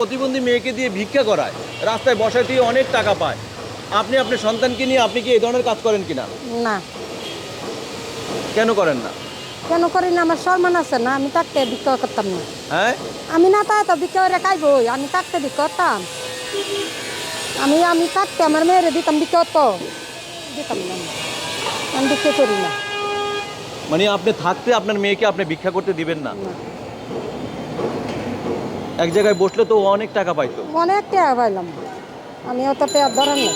প্রতিবন্ধী মেয়েকে দিয়ে ভিক্ষা করায় রাস্তায় বসায় দিয়ে অনেক টাকা পায়। আপনি আপনার সন্তানকে নিয়ে আপনি কি এই ধরনের কাজ করেন কিনা? না। কেন করেন না? কেন করি না? আমার সম্মান আছে না আমি থাকতে বিক্রয় করতাম না। হ্যাঁ? আমি না তাই তো বিক্রয় করে খাইবই আমি থাকতে বিক্রয় করতাম। আমি আমি থাকতে আমার মেয়েরে দিতাম বিক্রয় তো। দিতাম না। আমি। বিক্রয় করি না। মানে আপনি থাকতে আপনার মেয়েকে আপনি ভিক্ষা করতে দিবেন না। এক জায়গায় বসলে তো অনেক টাকা পাইতো। অনেক টাকা পাইলাম। আমি অত টাকা ধরেন না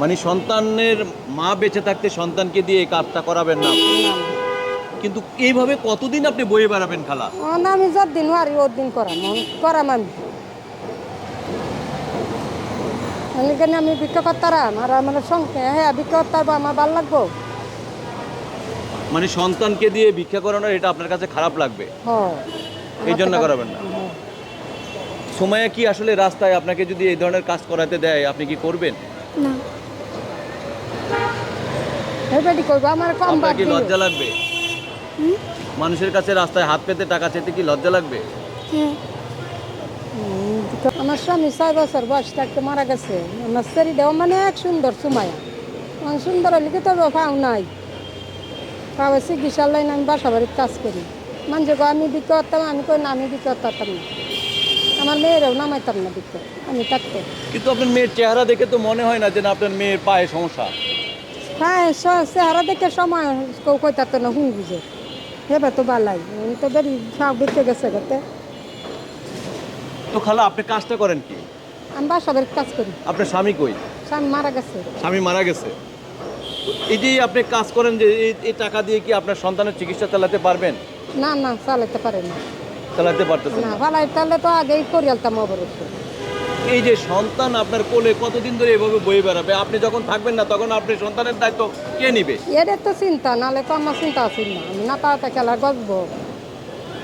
মানে সন্তানের মা বেঁচে থাকতে সন্তানকে দিয়ে এই কাজটা করাবেন না আপনি। কিন্তু এইভাবে কতদিন আপনি বয়ে বেড়াবেন খালা? না আমি যত দিন পারি ওর দিন করাম। আমি করাম আমি। এখানে আমি বিক্রয় করতাম আর আমার সঙ্গে হ্যাঁ বিক্রয় করতে পারব আমার ভালো লাগবো। মানে সন্তানকে দিয়ে ভিক্ষা করানো এটা আপনার কাছে খারাপ লাগবে? হ এই জন্য করাবেন না। হ্যাঁ। সময়ে কি আসলে রাস্তায় আপনাকে যদি এই ধরনের কাজ করাতে দেয় আপনি কি করবেন? না। এবারে করব আমার কম আপনার কি দিও। লজ্জা লাগবে? হুম? মানুষের কাছে রাস্তায় হাত পেতে টাকা চেতে কি লজ্জা লাগবে? হুম, আমার স্বামী ছয় বছর বয়স থাকতে মারা গেছে। আমার শরীরটাও মানে এক সুন্দর সুমায়া। আমার সুন্দর হলে তবে পাও নাই। পাওয়া চিকিৎসার লাইন আমি বাসা বাড়ির কাজ করি। মানুষ কয় আমি বিক্রি করতাম আমি কই না আমি বিক্রি করতাম না। আমার মেয়েরাও নামাইতাম না বিক্রি আমি থাকতে। কিন্তু আপনার মেয়ের চেহারা দেখে তো মনে হয় না যে না আপনার মেয়ের পায়ে সমস্যা। হ্যাঁ চেহারা দেখে সময় কেউ কইতাতো না হুঁ বুঝে হেবে তো বালাই আমি তো বেরি সব বিক্রি গেছে গতে। তো খালা আপনি কাজটা করেন কি? আমি বাসা বাড়ির কাজ করি। আপনার স্বামী কই? স্বামী মারা গেছে। স্বামী মারা গেছে। তো এই যে আপনি কাজ করেন যে এই- এই টাকা দিয়ে কি আপনার সন্তানের চিকিৎসা চালাতে পারবেন? না না চালাতে পারেন না। চালাতে পারতেছেন না। ফালাই তাহলে তো আগেই করে আলতাম অবরোধ এই যে সন্তান আপনার কোলে কতদিন ধরে এভাবে বয়ে বেড়াবে? আপনি যখন থাকবেন না তখন আপনি সন্তানের দায়িত্ব কে নিবে? এদের তো চিন্তা নাহলে তো আমার চিন্তা আছে না। আমি না তাহাতে খেলা গজব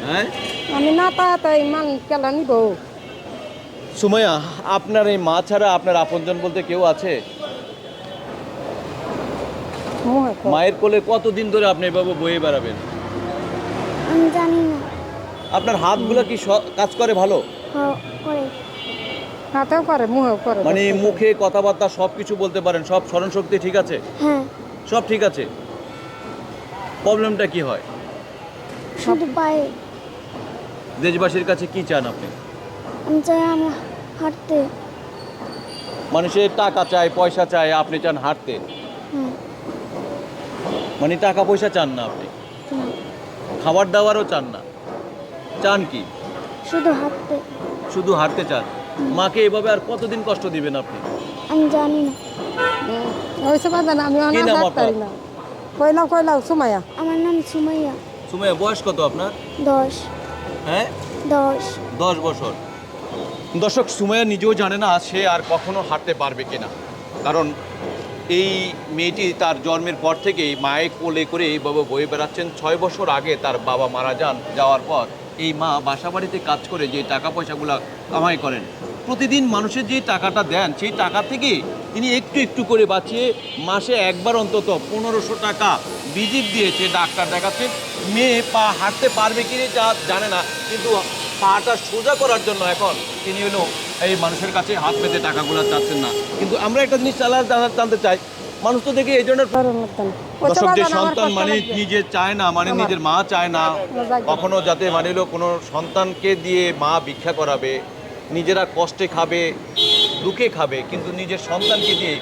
হ্যাঁ? আমি না তাহাতে মান খেলা নিব। সুমাইয়া আপনার এই মা ছাড়া আপনার আপনজন বলতে কেউ আছে? মায়ের কোলে কতদিন ধরে আপনি এভাবে বয়ে বেড়াবেন? আমি জানি না। আপনার হাতগুলো কি কাজ করে ভালো? হ- করে। হাতেও করে মানে মুখে কথাবার্তা সব কিছু বলতে পারেন সব স্মরণ শক্তি ঠিক আছে? হ্যাঁ। সব ঠিক আছে? প্রবলেমটা কি হয়? শুধু পায়ে। দেশবাসীর কাছে কি চান আপনি? আমি চাই আমি হাঁটতে। মানুষের টাকা চায় পয়সা চায় আপনি চান হাঁটতে? হ্যাঁ। মানে টাকা পয়সা চান না আপনি? খাবার দাবারও চান না? চান কি? শুধু হাঁটতে। শুধু হাঁটতে চান? মাকে এভাবে আর কতদিন কষ্ট দিবেন আপনি? আমি জানি না। ওইসে বাধা না আমি অনেক? পারি না। কইলাও কইলাও সুমাইয়া? আমার নাম সুমাইয়া। সুমাইয়া বয়স কত আপনার? দশ। হ্যাঁ? দশ। দশ বছর। দর্শক সুমাইয়া নিজেও জানে না সে আর কখনো হাঁটতে পারবে কিনা। কারণ এই মেয়েটি তার জন্মের পর থেকেই মায়ের কোলে করে এইভাবে বয়ে বেড়াচ্ছেন। ছয় বছর আগে তার বাবা মারা যান যাওয়ার পর এই মা বাসা বাড়িতে কাজ করে যে টাকা পয়সাগুলো কামাই করেন। প্রতিদিন মানুষের যে টাকাটা দেন, সেই টাকা থেকে তিনি একটু একটু করে বাঁচিয়ে মাসে একবার অন্তত পনেরোশো টাকা ভিজিট দিয়েছে, ডাক্তার দেখাচ্ছে। মেয়ে পা হাঁটতে পারবে কি যা জানে না, কিন্তু পাটা সোজা করার জন্য এখন তিনি হলো এই মানুষের কাছে হাত পেতে টাকাগুলো চাচ্ছেন না। কিন্তু আমরা একটা জিনিস জানতে চাই মানুষ তো দেখি এই ধরনের ধরুন দর্শক যে সন্তান মানে নিজে চায় না মানে নিজের মা চায় না কখনো যাতে মানে কোনো সন্তানকে দিয়ে মা ভিক্ষা করাবে নিজেরা কষ্টে খাবে দুঃখে খাবে কিন্তু নিজের সন্তানকে দিয়ে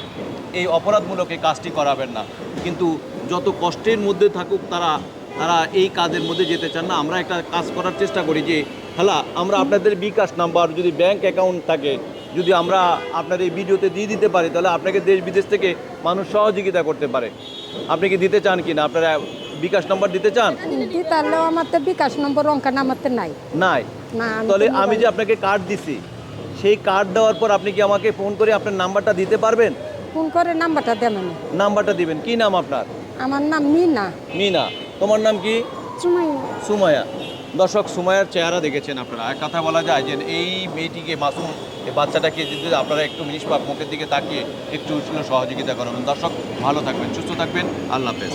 এই অপরাধমূলক এই কাজটি করাবেন না। কিন্তু যত কষ্টের মধ্যে থাকুক তারা তারা এই কাজের মধ্যে যেতে চান না। আমরা একটা কাজ করার চেষ্টা করি যে হ্যালা আমরা আপনাদের বিকাশ নাম্বার যদি ব্যাংক অ্যাকাউন্ট থাকে যদি আমরা আপনার এই ভিডিওতে দিয়ে দিতে পারি তাহলে আপনাকে দেশ বিদেশ থেকে মানুষ সহযোগিতা করতে পারে। আপনি কি দিতে চান কি না? আপনারা বিকাশ নম্বর দিতে চান? দিতারলেও আমার তো বিকাশ নম্বর অঙ্কা নামাতে নাই। নাই? না তাহলে আমি যে আপনাকে কার্ড দিছি সেই কার্ড দেওয়ার পর আপনি কি আমাকে ফোন করে আপনার নাম্বারটা দিতে পারবেন? ফোন করে নাম্বারটা দেন আমি নাম্বারটা দিবেন। কি নাম আপনার? আমার নাম মিনা। মিনা। তোমার নাম কি? সুমাইয়া। সুমায়া দর্শক সুমায়ার চেহারা দেখেছেন আপনারা। এক কথা বলা যায় যে এই মেয়েটিকে মাসুম বাচ্চাটাকে যদি আপনারা একটু বা মুখের দিকে তাকিয়ে একটু সহযোগিতা করবেন দর্শক, ভালো থাকবেন, সুস্থ থাকবেন। আল্লাহ হাফেজ।